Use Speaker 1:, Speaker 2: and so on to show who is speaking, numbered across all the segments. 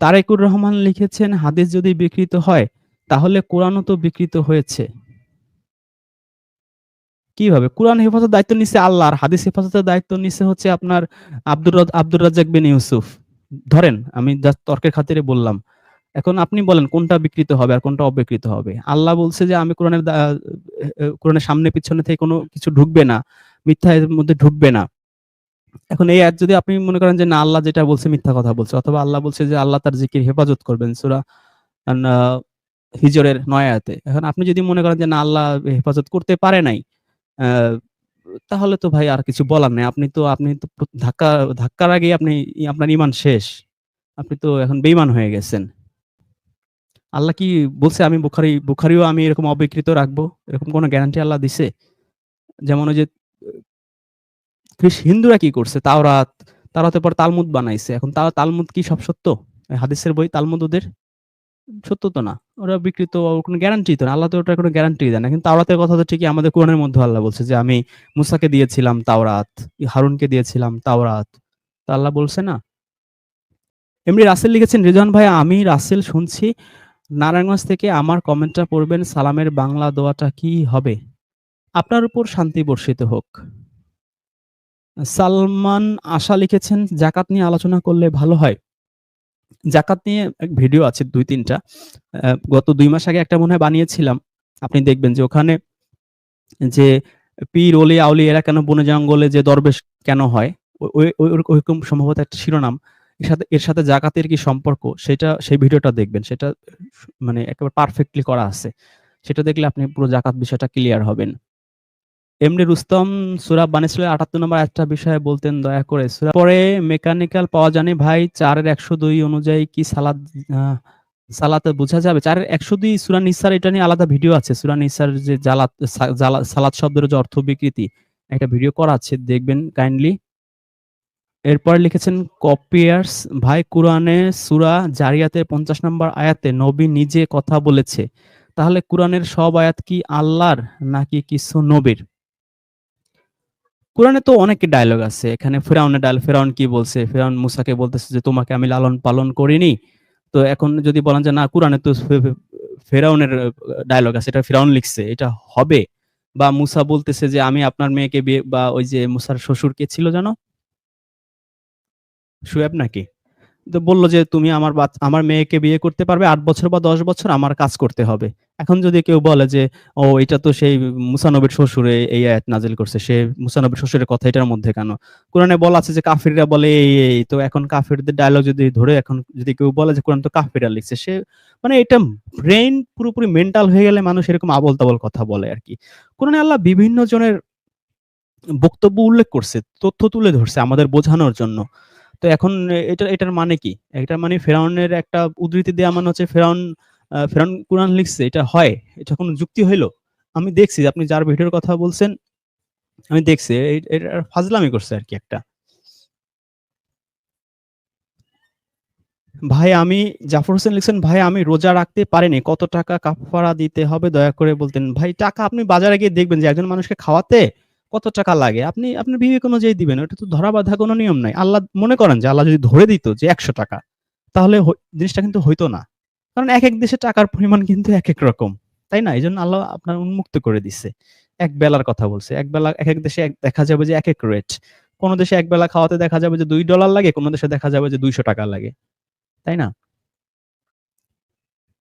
Speaker 1: তারেকুর রহমান লিখেছেন, "হাদিস যদি বিকৃত হয়, তাহলে কোরআনও তো বিকৃত হয়েছে।" কীভাবে? কোরআন হেফাজতের দায়িত্ব নিছে আল্লাহ, আর হাদিস হেফাজতের দায়িত্ব নিছে হচ্ছে আপনার আব্দুর আব্দুর রাজ্জাক বিন ইউসুফ। ধরেন, আমি জাস্ট তর্কের খাতিরে বললাম। এখন আপনি বলেন কোনটা বিকৃত হবে আর কোনটা অবিকৃত হবে? আল্লাহ বলছে যে, "আমি কোরআনের কোরআনের সামনে পিছনে থেকে কোনো কিছু ঢুকবে না। মিথ্যা এর মধ্যে ঢুকবে না।" এখন এই আয়াত যদি আপনি মনে করেন যে, না আল্লাহ যেটা বলছে মিথ্যা কথা বলছে অথবা আল্লাহ বলছে যে, আল্লাহ তার জিকির হেফাজত করবেন সূরা হিজরের ৯ আয়াতে। এখন আপনি যদি মনে করেন যে, না আল্লাহ হেফাজত করতে পারে নাই, তাহলে তো ভাই আর কিছু বলার নেই আপনি তো আপনি তো ধাক্কা ধাক্কার আগেই আপনি আপনার ইমান শেষ। আপনি তো এখন বেইমান হয়ে গেছেন। আল্লাহ কি বলছে আমি বুখারি বুখারিও আমি এরকম অবিকৃত রাখব? এরকম কোনো গ্যারান্টি আল্লাহ দিছে? যেমন ওই যে হিন্দুরা কি করছে? তাওরাত, তাওরাতের পর তালমুদ বানাইছে। এখন তা তালমুদ কি সব সত্য? হাদিসের বই তালমুদ ওদের? সত্য তো না। ওরা বিকৃত কোন গ্যারান্টি তো না। আল্লাহ তো ওটার কোনো গ্যারান্টি দেয় না। কিন্তু তাওরাতের কথা তো ঠিকই আমাদের কোরআনের মধ্যে আল্লাহ বলছে যে, "আমি মুসাকে দিয়েছিলাম তাওরাত, হারুনকে দিয়েছিলাম তাওরাত।" তা আল্লাহ বলছে না? এমনি রাসেল লিখেছেন, "রিজওয়ান ভাই আমি রাসেল শুনছি নারায়ণগঞ্জ থেকে আমার কমেন্টটা পড়বেন সালামের বাংলা দোয়াটা কি হবে? আপনার উপর শান্তি বর্ষিত হোক।" সালমান আশা লিখেছেন, "জাকাত নিয়ে আলোচনা করলে ভালো হয়।" জাকাত নিয়ে এক ভিডিও আছে দুই তিনটা গত দুই মাস আগে একটা মনে হয় বানিয়েছিলাম। আপনি দেখবেন যে ওখানে যে পীর, অলি, আউলি এরা কেন বনে জঙ্গলে যে দরবেশ কেন হয়? ও ওই ওই ওরকম সম্ভবত একটা শিরোনাম। এর সাথে এর সাথে জাকাতের কি সম্পর্ক? সেটা সেই ভিডিওটা দেখবেন। সেটা মানে একেবারে পারফেক্টলি করা আছে। সেটা দেখলে আপনি পুরো জাকাত বিষয়টা ক্লিয়ার হবেন। এমনি রুস্তম সুরা বানী ইসরাঈলের ৭৮ নম্বর একটা বিষয়ে বলতেন দয়া করে। সূরা পরে মেকানিক্যাল পাওয়া জানি ভাই চারের একশো দুই অনুযায়ী কি সালাদ সালাতে বোঝা যাবে? চারের একশো দুই সুরা নিসার এটা নিয়ে আলাদা ভিডিও আছে। সুরা নিসার যে জালাত সালাত শব্দের যে অর্থ বিকৃতি, একটা ভিডিও করা আছে দেখবেন কাইন্ডলি। এরপরে লিখেছেন কপিয়ার্স ভাই কুরআনে সুরা জারিয়াতের ৫০ নম্বর আয়াতে নবী নিজে কথা বলেছে। তাহলে কুরআনের সব আয়াত কি আল্লাহর নাকি কিছু নবীর? কুরআনে তো অনেক ডায়লগ আছে। এখানে ফেরাউনের ডাল ফেরাউন কি বলছে? ফেরাউন মুসাকে বলতেছে যে, "তোমাকে আমি লালন পালন করিনি?" তো এখন যদি বলেন যে, "না কোরআনে তো ফেরাউনের ডায়লগ আছে। এটা ফেরাউন লিখছে। এটা হবে।" বা মুসা বলতেছে যে, "আমি আপনার মেয়েকে বিয়ে" বা ওই যে মুসার শ্বশুর কে ছিল জানো শুয়েব নাকি? বলল যে, "তুমি আমার আমার মেয়েকে বিয়ে করতে পারবে আট বছর বা ১০ বছর আমার কাজ করতে হবে।" এখন যদি কেউ বলে যে, "ও এটা তো সেই মুসা শ্বশুরে এই আয়াত নাজিল করছে। সে মুসা নবীর শ্বশুরের কথা এটার মধ্যে কেন?" কোরআনে বলা আছে যে কাফিররা বলে এই, এই। তো এখন কাফিরদের ডায়লগ যদি ধরে এখন যদি কেউ বলে যে কোরআন তো কাফিররা লিখছে। সে মানে এটা ব্রেইন পুরোপুরি মেন্টাল হয়ে গেলে মানুষ এরকম আবোল-তাবোল কথা বলে আরকি। কোরআনে আল্লাহ বিভিন্ন জনের বক্তব্য উল্লেখ করছে, তথ্য তুলে ধরছে আমাদের বোঝানোর জন্য। তো এখন এটা এটার মানে কি? এটার মানে ফেরাউনের একটা উদ্ধৃতি দেওয়া মানে হচ্ছে ফেরাউন ফেরাউন কুরআন লিখছে। এটা হয়? এটা কোনো যুক্তি হইল? আমি দেখছি আপনি যার ভিডিওর কথা বলছেন, আমি দেখছি। এটা ফাজলামি করছে আর কি একটা। ভাই আমি জাফর হোসেন লিখছেন, "ভাই আমি রোজা রাখতে পারিনি। কত টাকা কাফারা দিতে হবে দয়া করে বলতেন।" ভাই টাকা আপনি বাজারে গিয়ে দেখবেন যে একজন মানুষকে খাওয়াতে কত টাকা লাগে। আপনি আপনার বিবেক অনুযায়ী দিবেন। ওটা তো ধরা বাঁধা কোন নিয়ম নাই। আল্লাহ মনে করেন যে আল্লাহ যদি ধরে দিত যে ৳১০০ তাহলে জিনিসটা কিন্তু হইতো না। কারণ একেক দেশে টাকার পরিমাণ কিন্তু একেক রকম। তাই না? এজন্য আল্লাহ আপনার উন্মুক্ত করে দিছে। এক বেলার কথা বলছে। এক বেলা একেক দেশে দেখা যাবে যে একেক রেট। কোনো দেশে এক বেলা খাওয়াতে দেখা যাবে যে দুই ডলার লাগে, কোনো দেশে দেখা যাবে যে ৳২০০ লাগে। তাই না?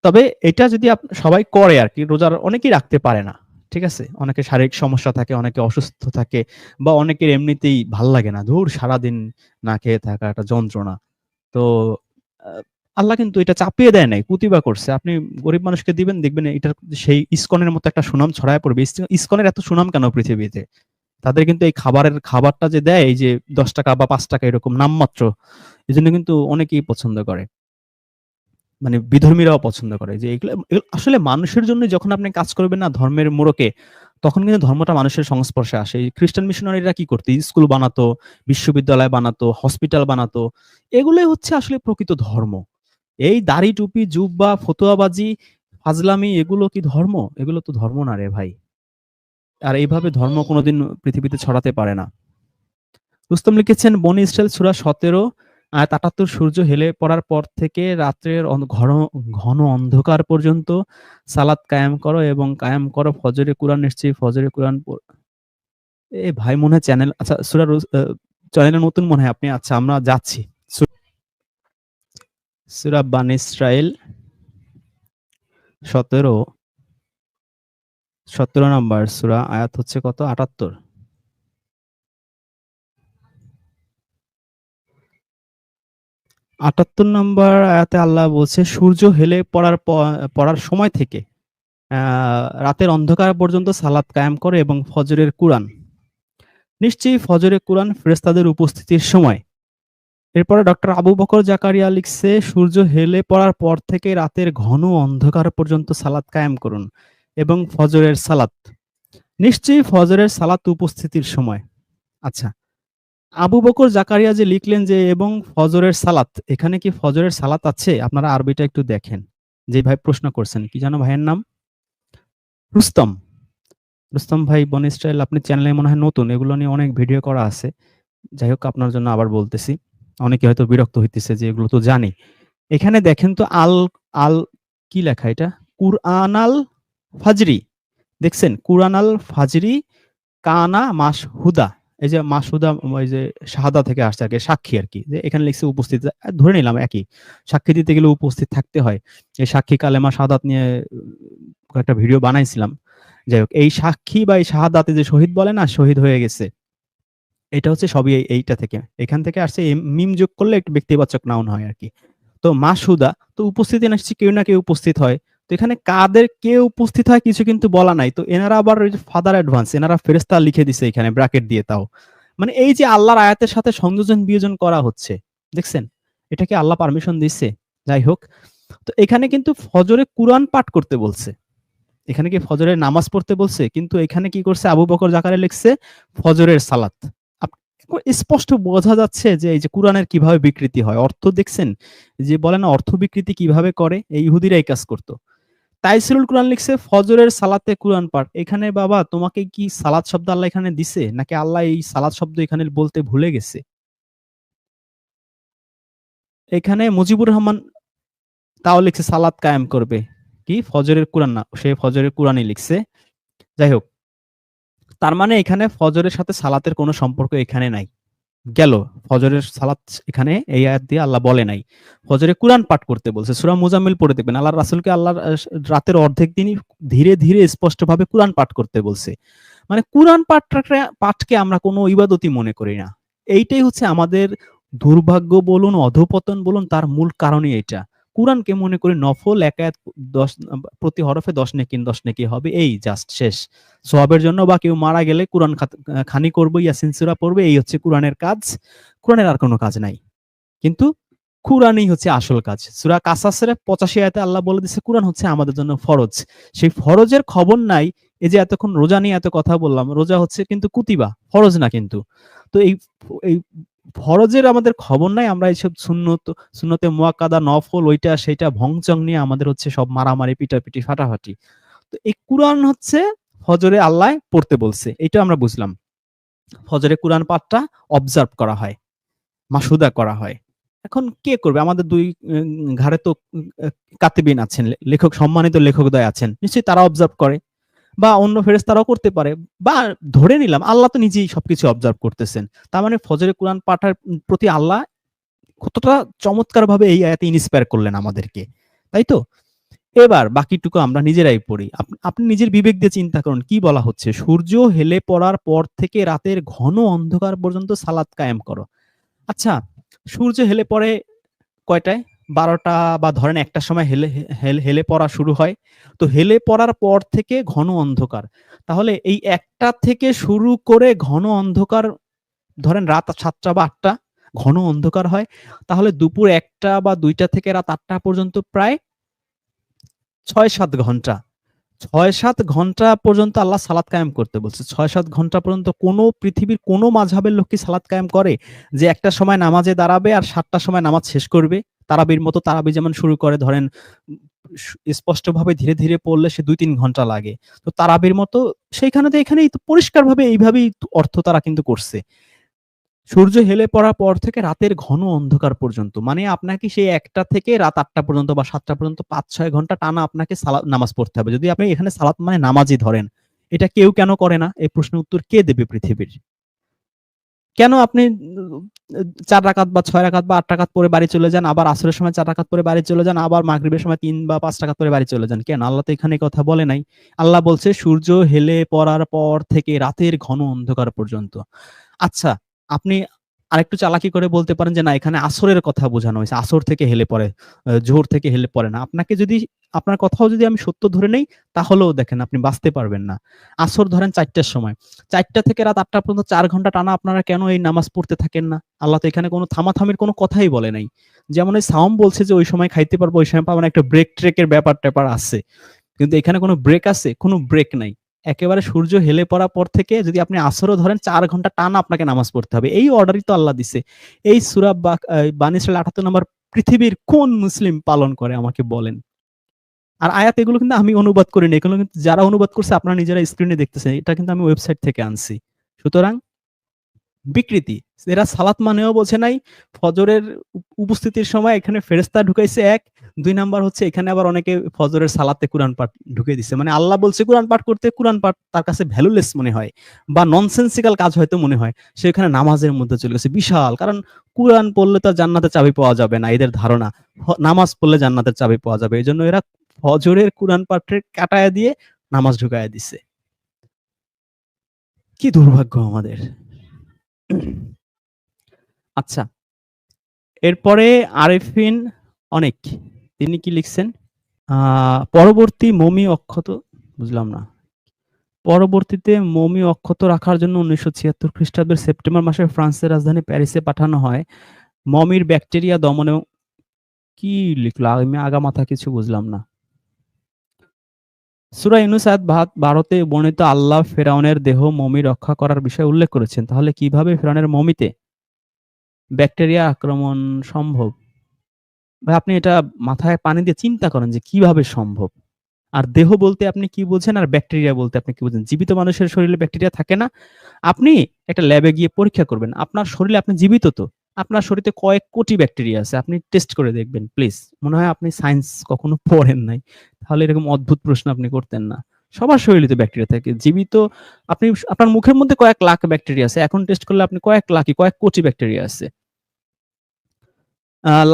Speaker 1: তবে এটা যদি সবাই করে আর কি রোজার অনেকেই রাখতে পারে না। ঠিক আছে? অনেকে শারীরিক সমস্যা থাকে, অনেকে অসুস্থ থাকে বা অনেকের এমনিতেই ভালো লাগে না। ধুর সারাদিন না খেয়ে থাকা একটা যন্ত্রণা। তো আল্লাহ কিন্তু এটা চাপিয়ে দেয় নাই, প্রতিভা করছে। আপনি গরিব মানুষকে দিবেন, দেখবেন এটার সেই ইস্কনের মতো একটা সুনাম ছড়ায় পড়বে। ইস্কনের এত সুনাম কেন পৃথিবীতে? তাদের কিন্তু এই খাবারের খাবারটা যে দেয় এই যে ৳১০ বা পাঁচ টাকা এরকম নামমাত্র, এই জন্য কিন্তু অনেকেই পছন্দ করে। মানে বিধর্মীরাও পছন্দ করে যে এগুলো আসলে মানুষের জন্য যখন আপনি কাজ করবেন না ধর্মের মোড়কে, তখন কিন্তু ধর্মটা মানুষের সংস্পর্শে আসে। খ্রিস্টান মিশনারিরা কি করতো? স্কুল বানাতো, বিশ্ববিদ্যালয় বানাতো, হসপিটাল বানাতো। এগুলোই হচ্ছে আসলে প্রকৃত ধর্ম। এই দাড়ি, টুপি, জুব্বা, ফতুয়াবাজি, ফাজলামি এগুলো কি ধর্ম? এগুলো তো ধর্ম না রে ভাই। আর এইভাবে ধর্ম কোনোদিন পৃথিবীতে ছড়াতে পারে না। রুস্তম লিখেছেন, বনি ইসরাইল সূরা ১৭ ৭৮ সূর্য হেলে পড়ার পর থেকে রাত্রের ঘন ঘন অন্ধকার পর্যন্ত সালাত কায়েম করো এবং কায়েম করো ফজরে কুরআন, নিশ্চয়ই ফজরে কুরআন এ ভাই মনে হয় চ্যানেল আচ্ছা সূরা রুজ আ নতুন মনে হয় আপনি? আচ্ছা আমরা যাচ্ছি। সূরা বানী ইসরাইল ১৭ ১৭ নাম্বার সূরা, আয়াত হচ্ছে কত? ৭৮ ৭৮ নম্বর আয়াতে আল্লাহ বলছে, সূর্য হেলে পড়ার পড়ার সময় থেকে রাতের অন্ধকার পর্যন্ত সালাত কায়েম করে এবং ফজরের কুরআন। নিশ্চয়ই ফজরে কুরআন ফেরেশতাদের উপস্থিতির সময়। এরপরে ডক্টর আবু বকর জাকারিয়া লিখছে, সূর্য হেলে পড়ার পর থেকে রাতের ঘন অন্ধকার পর্যন্ত সালাত কায়েম করুন এবং ফজরের সালাত। নিশ্চয়ই ফজরের সালাত উপস্থিতির সময়। আচ্ছা। আবু বকর জাকারিয়া যে লিখলেন যে এবং ফজরের সালাত, এখানে কি ফজরের সালাত আছে? আপনারা আরবিটা একটু দেখেন। যে ভাই প্রশ্ন করছেন। কি যেন ভাইয়ের নাম? রুস্তম। রুস্তম ভাই বনী ইসরাইল আপনি চ্যানেলে মনে হয় নতুন। এগুলো নিয়ে অনেক ভিডিও করা আছে। যাই হোক আপনার জন্য আবার বলতেছি। অনেকে হয়তো বিরক্ত হইতেছে যে এগুলো তো জানি। এখানে দেখেন তো আল আল কি লেখা এটা? কুরআন আল ফাজরি। দেখছেন? কুরআন আল ফাজরি কানা মাশহুদা। এই যে মাসুদা, ওই যে শাহাদা থেকে আসছে আর কি, সাক্ষী আরকি। যে এখানে লিখছে উপস্থিত, ধরে নিলাম একই। সাক্ষী দিতে গেলে উপস্থিত থাকতে হয়। এই সাক্ষী কালেমা, শাহাদাত নিয়ে কয়েকটা ভিডিও বানাইছিলাম। যাই হোক, এই সাক্ষী বা এই শাহাদাতে যে শহীদ বলে না, শহীদ হয়ে গেছে। এটা হচ্ছে সবই এইটা থেকে। এখান থেকে আসছে মিম যোগ করলে একটু ব্যক্তিবাচক নাউন হয় আর কি তো মাসুদা, তো উপস্থিতি নিশ্চয়ই কেউ না কেউ উপস্থিত হয়। তো এখানে কাদের কে উপস্থিত হয় কিছু কিন্তু বলা নাই। তো এনারা আবার ফাদার অ্যাডভান্স এনারা ফেরেশতা লিখে দিছে এখানে ব্র্যাকেট দিয়ে তাও। মানে এই যে আল্লাহর আয়াতের সাথে সংযোজন বিয়োজন করা হচ্ছে। দেখছেন? এটা কি আল্লাহ পারমিশন দিচ্ছে? যাই হোক। তো এখানে কিন্তু ফজরে কুরআন পাঠ করতে বলছে। এখানে কি ফজরের নামাজ পড়তে বলছে? কিন্তু এখানে কি করছে আবু বকর জাকারে লিখছে, ফজরের সালাত। স্পষ্ট বোঝা যাচ্ছে যে এই যে কুরআনের কীভাবে বিকৃতি হয়। অর্থ দেখছেন? যে বলে না, অর্থ বিকৃতি কীভাবে করে? এই ইহুদিরা এই কাজ করত। তাইসিরুল কুরআন লিখছে, ফজরের সালাতে কুরআন পাঠ। এখানে বাবা, তোমাকে কি সালাত শব্দ আল্লাহ এখানে দিছে? নাকি আল্লাহ এই সালাত শব্দ এখানে বলতে ভুলে গেছে? এখানে মুজিবুর রহমান তাও লিখছে, সালাত কায়েম করবে। কি? ফজরের কুরআন না। সে ফজরের কুরআনই লিখছে। যাই হোক। তার মানে এখানে ফজরের সাথে সালাতের কোনো সম্পর্ক এখানে নাই। গেল। ফজরের সালাত এখানে এই আয়াত দিয়ে আল্লাহ বলে নাই। ফজরে কুরআন পাঠ করতে বলছে। সুরা মুজাম্মিল পড়ে দেখবেন। আল্লাহর রাসূলকে আল্লাহ রাতের অর্ধেক দিনই ধীরে, ধীরে স্পষ্টভাবে কুরআন পাঠ করতে বলছে। মানে কুরআন পাঠটা পাঠকে আমরা কোনো ইবাদতই মনে করি না। এইটাই হচ্ছে আমাদের দুর্ভাগ্য বলুন, অধঃপতন বলুন তার মূল কারণই এইটা। কুরআনকে মনে করি নফল এক আয়াত ১০ প্রতি হরফে ১০ নেকি ১০ নেকি হবে এই জাস্ট শেষ। সওয়াবের জন্য বা কেউ মারা গেলে কোরআন খানি করবে, ইয়াসিন সূরা পড়বে এই হচ্ছে কোরআনের কাজ। কোরআনের আর কোনো কাজ নাই। কিন্তু কুরআনই হচ্ছে আসল কাজ। সূরা কাসাসের ৮৫ আয়াতে আল্লাহ বলে দিছে কুরআন হচ্ছে আমাদের জন্য ফরজ। সেই ফরজের খবর নাই। এই যে এতক্ষণ রোজা নিয়ে এত কথা বললাম। রোজা হচ্ছে কিন্তু কুতিবা, ফরজ না কিন্তু। তো এই এই ফরজের আমাদের খবর নাই। আমরা এইসব সুন্নত সুন্নতে মুয়াক্কাদা নফল ওইটা সেইটা ভংচং নিয়ে আমাদের হচ্ছে সব মারামারি, পিটাপিটি, ফাটাফাটি। তো এই কুরআন হচ্ছে ফজরে আল্লাহ পড়তে বলছে। এটা আমরা বুঝলাম। ফজরে কুরআন পাঠটা অবজার্ভ করা হয়। মাসুদা করা হয়। এখন কে করবে? আমাদের দুই ঘাড়ে তো কাতিবিন আছেন। লেখক সম্মানিত লেখকদ্বয় আছেন। নিশ্চয়ই তারা অবজার্ভ করে। বা অন্য ফেরেশতারাও করতে পারে। বা ধরে নিলাম আল্লাহ তো নিজেই সবকিছু অবজার্ভ করতেছেন। তার মানে ফজরে কুরআন পাঠার প্রতি আল্লাহ কতটা চমৎকারভাবে এই আয়াতে ইন্সপায়ার করলেন আমাদেরকে। তাই তো? এবার বাকিটুকু আমরা নিজেরাই পড়ি। আপ আপনি নিজের বিবেক দিয়ে চিন্তা করুন কি বলা হচ্ছে? সূর্য হেলে পড়ার পর থেকে রাতের ঘন অন্ধকার পর্যন্ত সালাদ কায়েম করো। আচ্ছা, সূর্য হেলে পড়ে কয়টায়? ১২টা বা ধরেন একটা সময় হেলে, হেল পড়া শুরু হয়। তো হেলে পড়ার পর থেকে ঘন অন্ধকার। তাহলে এই একটা থেকে শুরু করে ঘন অন্ধকার, ধরেন রাত সাতটা বা আটটা ঘন অন্ধকার হয়। তাহলে দুপুর একটা বা দুইটা থেকে রাত আটটা পর্যন্ত প্রায় ৬-৭ ঘণ্টা। ৬-৭ ঘণ্টা পর্যন্ত আল্লাহ সালাদ কায়েম করতে বলছে। ৬-৭ ঘণ্টা পর্যন্ত কোনো পৃথিবীর কোনো মাযহাবের লোক কি সালাত কায়েম করে? যে একটা সময় নামাজে দাঁড়াবে আর ৭ টার সময় নামাজ শেষ করবে। তারাবির মতো তারাবি যেমন শুরু করে ধরেন স্পষ্টভাবে ধীরে, ধীরে পড়লে সে ২-৩ ঘণ্টা লাগে। তো তারাবির মতো সেইখানে তো এখানেই পরিষ্কারভাবে এইভাবেই অর্থ তারা কিন্তু করছে। সূর্য হেলে পড়ার পর থেকে রাতের ঘন অন্ধকার পর্যন্ত। মানে আপনাকে সেই একটা থেকে রাত আটটা পর্যন্ত বা সাতটা পর্যন্ত ৫-৬ ঘণ্টা টানা আপনাকে সালাত নামাজ পড়তে হবে। যদি আপনি এখানে সালাত মানে নামাজই ধরেন। এটা কেউ কেন করে না? এই প্রশ্নের উত্তর কে দেবে পৃথিবীর? কেন আপনি চার ৪ রাকাত বা ছয় রাকাত বা আট রাকাত পরে বাড়ি চলে যান, আবার আসরের সময় চার রাকাত পরে বাড়ি চলে যান, আবার মাগরীবের সময় তিন বা পাঁচ রাকাত পরে বাড়ি চলে যান। কেন? আল্লাহ তো এখানে কথা বলে নাই। আল্লাহ বলছে সূর্য হেলে পড়ার পর থেকে রাতের ঘন অন্ধকার পর্যন্ত। আচ্ছা, আপনি আরেকটু চালাকি করে বলতে পারেন যে না এখানে আসরের কথা বোঝানো হয়েছে। আসর থেকে হেলে পড়ে, আ জোহর থেকে হেলে পড়ে না। আপনাকে যদি আপনার কথাও যদি আমি সত্য ধরে নেই, তাহলেও দেখেন আপনি বাঁচতে পারবেন না। আসর ধরেন ৪ টার সময়। ৪ টা থেকে রাত আটটা পর্যন্ত চার ঘণ্টা টানা আপনারা কেন এই নামাজ পড়তে থাকেন না? আল্লাহ তো এখানে কোনো থামাথামির কোনো কথাই বলে নাই। যেমন এই সাওম বলছে যে ওই সময় খাইতে পারব, ওই সময় পাবো না। একটা ব্রেক ট্রেকের ব্যাপার-ট্যাপার আছে। কিন্তু এখানে কোনো ব্রেক আছে? কোনো ব্রেক নাই। একেবারে সূর্য হেলে পড়া পর থেকে যদি আপনি আসরও ধরেন, চার ঘণ্টা টান আপনাকে নামাজ পড়তে হবে। এই অর্ডারই তো আল্লাহ দিছে। এই সুরাব বা আঠাত্তর বানী ইসরাইল ৭৮ নম্বর পৃথিবীর কোন মুসলিম পালন করে আমাকে বলেন? আর আয়াত এগুলো কিন্তু আমি অনুবাদ করিনি। এগুলো কিন্তু যারা অনুবাদ করছে, আপনারা নিজেরা স্ক্রিনে দেখতেছেন। এটা কিন্তু আমি ওয়েবসাইট থেকে আনছি। সুতরাং বিকৃতি। এরা সালাত মানেও বোঝে নাই। ফজরের উপস্থিতির সময় এখানে ফেরেশতা ঢুকাইছে ১, ২ নাম্বার হচ্ছে এখানে আবার অনেকে ফজরের সালাতে কোরআন পাঠ ঢুকিয়ে দিছে। মানে আল্লাহ বলছে কোরআন পাঠ করতে, কোরআন পাঠ তার কাছে ভ্যালুলেস মনে হয় বা ননসেনসিক্যাল কাজ হয়তো মনে হয়। সে এখানে নামাজের মধ্যে চলে গেছে। বিশাল। কারণ কোরআন পড়লে তো জান্নাতের চাবি পাওয়া যাবে না এদের ধারণা। নামাজ পড়লে জান্নাতের চাবি পাওয়া যাবে। এই জন্য এরা ফজরের কুরআন পাঠের কাটায়া দিয়ে নামাজ ঢুকায়া দিছে। কি দুর্ভাগ্য আমাদের। আচ্ছা। এরপরে আরেফিন অনেক। তিনি কি লিখছেন? পরবর্তী মমি অক্ষত, বুঝলাম না। পরবর্তীতে মমি অক্ষত রাখার জন্য ১৯৭৬ খ্রিস্টাব্দের সেপ্টেম্বর মাসে ফ্রান্সের রাজধানী প্যারিসে পাঠানো হয়। মমির ব্যাকটেরিয়া দমন কি লিখলো? আমি আগা মাথা কিছু বুঝলাম না। সূরা ইউনুস আয়াত ১২ বর্ণিত আল্লাহ ফেরাউনের দেহ মমি রক্ষা করার বিষয়ে উল্লেখ করেছেন। তাহলে কীভাবে ফেরাউনের মমিতে ব্যাকটেরিয়া আক্রমণ সম্ভব? ভাই, আপনি এটা মাথায় পানি দিয়ে চিন্তা করেন যে কীভাবে সম্ভব? আর দেহ বলতে আপনি কি বোঝেন? আর ব্যাকটেরিয়া বলতে আপনি কি বোঝেন? জীবিত মানুষের শরীরে ব্যাকটেরিয়া থাকে না? আপনি একটা ল্যাবে গিয়ে পরীক্ষা করবেন। আপনার শরীরে আপনি জীবিত তো। আপনার শরীরে কয়েক কোটি ব্যাকটেরিয়া আছে। আপনি টেস্ট করে দেখবেন প্লিজ। মনে হয় আপনি সায়েন্স কখনো পড়েন নাই। তাহলে এরকম অদ্ভুত প্রশ্ন আপনি করতেন না। সবার শরীরে তো ব্যাকটেরিয়া থাকে। জীবিত আপনি আপনার মুখের মধ্যে কয়েক লাখ ব্যাকটেরিয়া আছে। এখন টেস্ট করলে আপনি কয়েক লাখই, কয়েক কোটি ব্যাকটেরিয়া আছে।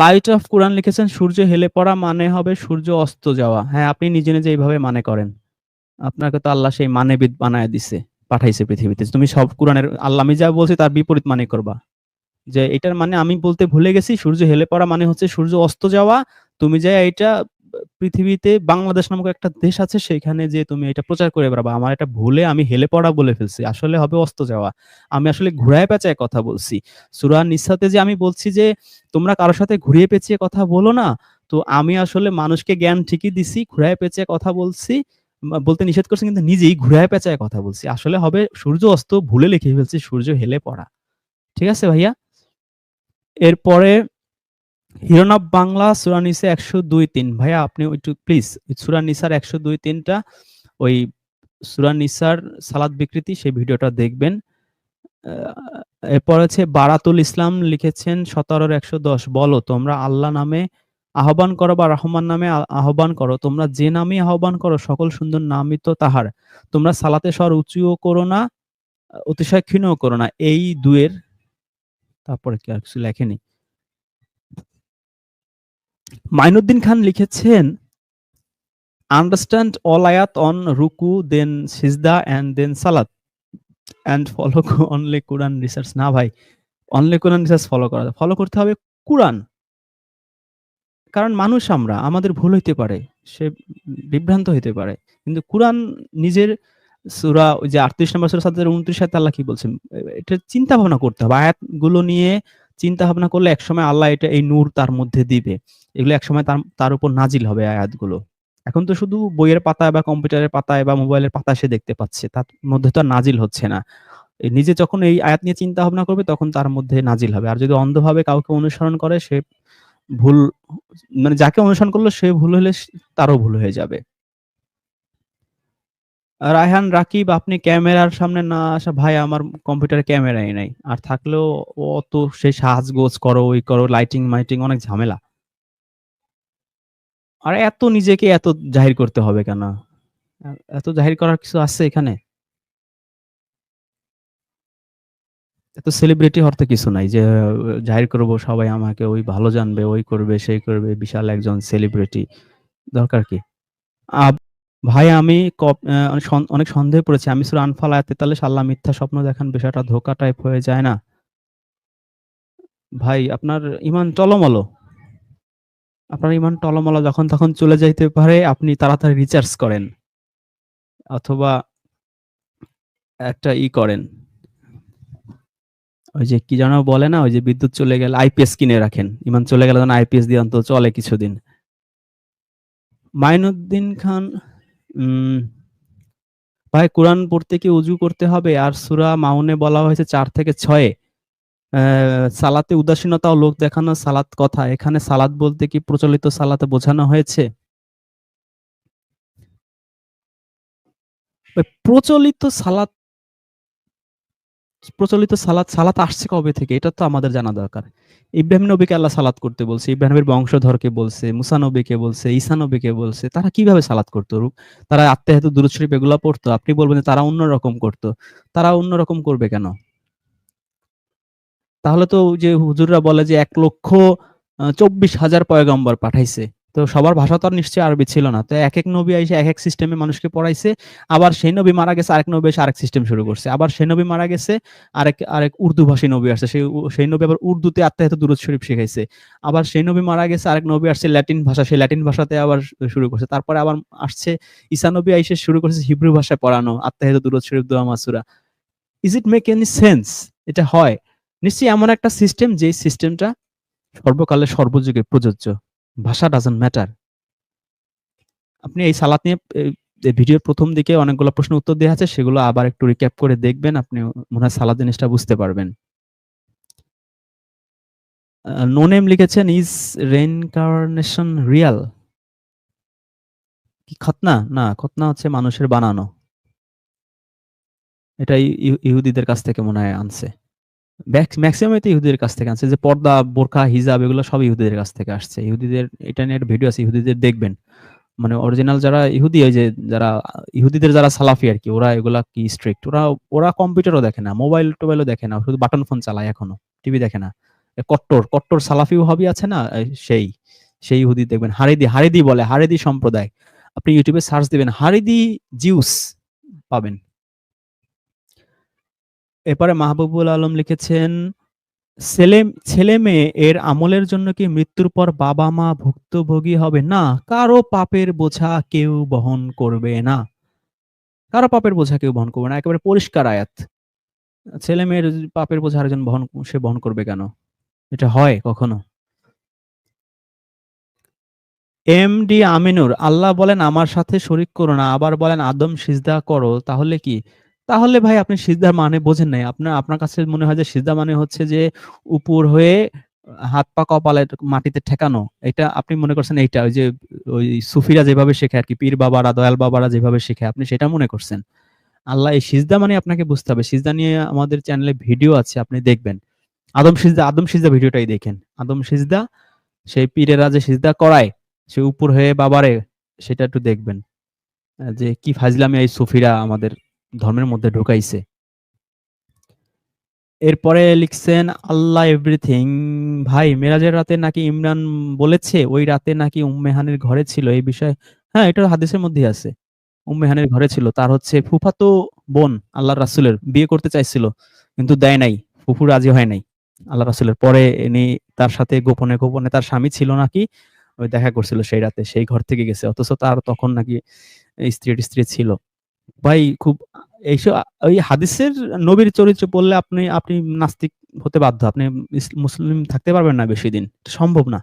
Speaker 1: লাইট অফ কুরআন লিখেছেন সূর্য হেলে পড়া মানে হবে সূর্য অস্ত যাওয়া। হ্যাঁ, আপনি নিজে, নিজে এইভাবে মানে করেন। আপনাকে তো আল্লাহ সেই মানেবিদ বানায় দিছে, পাঠাইছে পৃথিবীতে। তুমি সব কুরআনের আল্লাহ আমি যা বলছি তার বিপরীত মানে করবা। যে এটার মানে আমি বলতে ভুলে গেছি সূর্য হেলে পড়া মানে হচ্ছে সূর্য অস্ত যাওয়া। তুমি যাইয়া এটা পৃথিবীতে বাংলাদেশ নামক একটা দেশ আছে সেখানে যে তুমি এটা প্রচার করে বেড়াবা। আমার এটা ভুলে আমি হেলে পড়া বলে ফেলছি। আসলে হবে অস্ত যাওয়া। আমি আসলে ঘুরায় পেঁচায় কথা বলছি। সূরা নিসাতে যে আমি বলছি যে তোমরা কারোর সাথে ঘুরিয়ে পেঁচিয়ে কথা বলো না। তো আমি আসলে মানুষকে জ্ঞান ঠিকই দিছি, ঘুরায় পেঁচিয়ে কথা বলছি। বলতে নিষেধ করছি কিন্তু নিজেই ঘুরায় পেঁচায় কথা বলছি। আসলে হবে সূর্য অস্ত ভুলে লিখে ফেলছি সূর্য হেলে পড়া। ঠিক আছে ভাইয়া? এরপরে হিরণ অফ বাংলা সূরা নিসা ১০২-৩ ভাইয়া আপনি একটু প্লিজ সূরা নিসার ১০২-৩ টা ওই সূরা নিসার সালাত বিকৃতি সেই ভিডিওটা দেখবেন। এরপর হচ্ছে বারাতুল ইসলাম লিখেছেন ১৭ ১১০ বলো তোমরা আল্লাহ নামে আহ্বান করো বা রহমান নামে আহ্বান করো। তোমরা যে নামেই আহ্বান করো সকল সুন্দর নামই তো তাহার। তোমরা সালাতে স্বর উঁচুও করো না, অতিশয় ক্ষীণও করো না। এই ২ এর তারপরে কি আর কিছু লেখেনি। মাইনুদ্দিন খান লিখেছেন আন্ডারস্ট্যান্ড অল আয়াত অন রুকু দেন সিজদা অ্যান্ড দেন সালাত and follow only Quran research না ভাই অনলি কুরআন রিসার্চ ফলো করা ফলো করতে হবে কুরআন। কারণ মানুষ আমরা, আমাদের ভুল হইতে পারে। সে বিভ্রান্ত হইতে পারে। কিন্তু কুরআন নিজের সূরা ওই যে ৩৮ নম্বর সূরা সাজ্জার ২৯ আয়াতে আল্লাহ কি বলছেন? এটা চিন্তা ভাবনা করতে হবে। আয়াতগুলো নিয়ে চিন্তা ভাবনা করলে একসময় আল্লাহ এটা এই নূর তার মধ্যে দিবে। এগুলো একসময় তার তার উপর নাজিল হবে আয়াতগুলো। এখন তো শুধু বইয়ের পাতা বা কম্পিউটারের পাতায় বা মোবাইলের পাতা সে দেখতে পাচ্ছে। তার মধ্যে তো আর নাজিল হচ্ছে না। নিজে যখন এই আয়াত নিয়ে চিন্তা ভাবনা করবে তখন তার মধ্যে নাজিল হবে। আর যদি অন্ধভাবে কাউকে অনুসরণ করে সে ভুল মানে যাকে অনুসরণ করল সে ভুল হলে তারও ভুল হয়ে যাবে। রায়হান রাকিব আপনি ক্যামেরার সামনে না আসা ভাই আমার কম্পিউটারে ক্যামেরাই নাই। আর থাকলেও অত সেই সাজগোজ করো, ওই করো, লাইটিং মাইটিং অনেক ঝামেলা। আর এত নিজেকে এত জাহির করতে হবে কেন? এত জাহির করার কিছু আছে এখানে? এত সেলিব্রিটি হওয়ার তো কিছু নাই যে জাহির করব সবাই আমাকে ওই ভালো জানবে, ওই করবে, সেই করবে, বিশাল একজন সেলিব্রিটি। দরকার কি? ভাই, আমি অনেক সন্দেহে পড়েছি। আমি সূরা আনফাল আয়াত ৪৩ আল্লাহ মিথ্যা স্বপ্ন দেখান, বিষয়টা ধোকা টাইপ হয়ে যায় না? ভাই, আপনার ইমান টলমল। আপনার ঈমান টলমল যখন, তখন চলে যাইতে পারে, আপনি তাড়াতাড়ি রিচার্জ করেন। অথবা একটা ই করেন। ওই যে কি যেন বলে না? ওই যে বিদ্যুৎ চলে গেলে আইপিএস কিনে রাখেন। ইমান চলে গেলে যেন আইপিএস দিয়ে অন্তত চলে কিছুদিন। মাইনুদ্দিন খান ভাই, কোরআন পড়তে কি উজু করতে হবে? আর সুরা মাউনে বলা হয়েছে চার থেকে ৬ এ সালাতে উদাসীনতা ও লোক দেখানো সালাত কথা। এখানে সালাত বলতে কি প্রচলিত সালাতে বোঝানো হয়েছে? প্রচলিত সালাত প্রচলিত সালাত, সালাত আসছে কবে থেকে? এটা তো আমাদের জানা দরকার। ইব্রাহিম নবীকে আল্লাহ সালাত করতে বলছে, ইব্রাহিমের বংশধরকে বলছে, মুসা নবীকে বলছে, ঈসা নবীকে বলছে। তারা কীভাবে সালাত করতো রু তারা আত্মেহাতু দুরূদ শরীফ এগুলা পড়তো। আপনি বলবেন তারা অন্যরকম করত। তারা অন্যরকম করবে কেন? তাহলে তো যে হুজুররা বলে যে এক লক্ষ চব্বিশ হাজার পয়গম্বর পাঠাইছে। তো সবার ভাষা তো আর নিশ্চয়ই আরবি ছিল না। তো এক এক নবী আইসে এক এক সিস্টেমে মানুষকে পড়াইছে। আবার সেই নবী মারা গেছে, আরেক নবী এসে আরেক সিস্টেম শুরু করছে। আবার সেই নবী মারা গেছে, আরেক আরেক উর্দু ভাষী নবী আসছে। সেই সেই নবী আবার উর্দুতে আত্মেহাতু দুরূদ শরীফ শিখাইছে। আবার সেই নবী মারা গেছে, আরেক নবী আসছে ল্যাটিন ভাষা, সেই ল্যাটিন ভাষাতে আবার শুরু করছে। তারপরে আবার আসছে ঈসা নবী আইসা শুরু করছে হিব্রু ভাষায় পড়ানো, আত্মেহাতু দুরূদ শরীফ, দোয়া Masura. Is it make any sense? এটা হয়? নিশ্চয়ই এমন একটা সিস্টেম যেই সিস্টেমটা সর্বকালে সর্বযুগে প্রযোজ্য। ভাষা ডাজন্ট ম্যাটার। আপনি এই সালাত নিয়ে ভিডিওর প্রথম দিকে অনেকগুলো প্রশ্ন উত্তর দেয়া আছে। সেগুলো আবার একটু রিক্যাপ করে দেখবেন। আপনি মনে হয় সালাদ জিনিসটা বুঝতে পারবেন। নো নেম লিখেছেন ইজ রিইনকার্নেশন রিয়াল? কি খতনা? না, খতনা হচ্ছে মানুষের বানানো। এটা ইহু ইহুদীদের কাছ থেকে মনে হয় আনছে। তো ইহুদীদের কাছ থেকে আনছে। যে পর্দা, বোরখা, হিজাব এগুলো সব ইহুদীদের কাছ থেকে আসছে। ইহুদীদের এটা নিয়ে ভিডিও আছে। ইহুদীদের দেখবেন। মানে অরিজিনাল যারা ইহুদি ওই যে যারা ইহুদীদের যারা সালাফি আরকি ওরা এগুলা কি স্ট্রিক্ট। ওরা ওরা কম্পিউটারও দেখে না, মোবাইল-টোবাইলও দেখে না। শুধু বাটন ফোন চালায় এখনও। টিভি দেখে না। কট্টর, কট্টর সালাফি ওয়াহাবি আছে না? সেই, সেই ইহুদি দেখবেন। হারেদি, হারেদি বলে, হারেদি সম্প্রদায়। আপনি ইউটিউবে সার্চ দিবেন হারেদি জিউস পাবেন। এরপরে মাহবুবুল আলম লিখেছেন, ছেলে ছেলে-মেয়ে এর আমলের জন্য কি মৃত্যুর পর বাবা-মা ভুক্তভোগী হবে? না, কারও পাপের বোঝা কেউ বহন করবে না। কারও পাপের বোঝা কেউ বহন করবে না। একেবারে পরিষ্কার আয়াত। ছেলে-মেয়ের পাপের বোঝা আরেকজন বহন সে বহন করবে কেন? এটা হয় কখনো? এম ডি আমিনুর, আল্লাহ বলেন আমার সাথে শরিক করো না। আবার বলেন আদম সিজদা করো। তাহলে কি? তাহলে ভাই আপনি সিজদার মানে বোঝেন নাই। আপনার আপনার কাছে মনে হয় যে সিজদা মানে হচ্ছে যে উপর হয়ে হাত পা কপালে মাটিতে ঠেকানো। এটা আপনি মনে করছেন এইটা ওই যে ওই সুফিরা যেভাবে শেখায় আরকি পীর বাবারা, দয়াল বাবারা যেভাবে শেখে আপনি সেটা মনে করছেন। আল্লাহ এই সিজদা মানে আপনাকে বুঝতে হবে। সিজদা নিয়ে আমাদের চ্যানেলে ভিডিও আছে আপনি দেখবেন। আদম সিজদা, আদম সিজদা ভিডিওটাই দেখেন। আদম সিজদা সেই পীরেরা যে সিজদা করায়, সে উপর হয়ে বাবারে সেটা একটু দেখবেন। যে কি ফাজলামি এই সুফিরা আমাদের ধর্মের মধ্যে ঢুকাইছে। এরপরে লিখছেন আল্লাহ এভরিথিং ভাই মেরাজের রাতে নাকি ইমরান বলেছে ওই রাতে নাকি উম্মে হানির ঘরে ছিল এই বিষয়ে হ্যাঁ, এটা হাদিসের মধ্যেই আছে। উম্মে হানির ঘরে ছিল। তার হচ্ছে ফুফাতো বোন আল্লাহর রাসূলের বিয়ে করতে চাইছিল। কিন্তু দেয় নাই। ফুফু রাজি হয় নাই। আল্লাহ রাসূলের। পরে ইনি তার সাথে গোপনে, গোপনে তার স্বামী ছিল নাকি ওই দেখা করছিল সেই রাতে। সেই ঘর থেকে গেছে। অথচ তার তখন নাকি স্ত্রী-টেস্ত্রী ছিল। ভাই খুব এইসব, ওই হাদিসের নবীর চরিত্র পড়লে আপনি আপনি নাস্তিক হতে বাধ্য। আপনি মুসলিম থাকতে পারবেন না বেশি দিন সম্ভব না।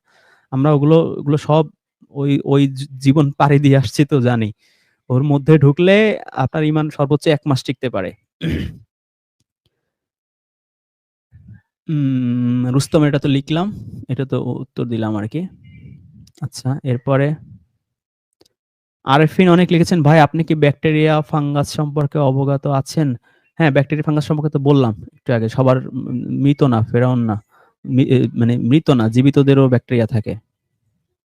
Speaker 1: আমরা ওগুলো ওগুলো সব ওই ওই জীবন পাড়ি দিয়ে আসছি তো জানি। ওর মধ্যে ঢুকলে আপনার ইমান সর্বোচ্চ ১ মাস টিকতে পারে। রুস্তম এটা তো লিখলাম। এটা তো উত্তর দিলাম আর কি আচ্ছা এরপরে আরেফিন অনেক লিখেছেন, ভাই, আপনি কি ব্যাকটেরিয়া, ফাঙ্গাস সম্পর্কে অবগত আছেন? হ্যাঁ ব্যাকটেরিয়া, ফাঙ্গাস সম্পর্কে তো বললাম একটু আগে, সবার মৃত না, ফেরাউন না মানে মৃত না, জীবিতদেরও ব্যাকটেরিয়া থাকে।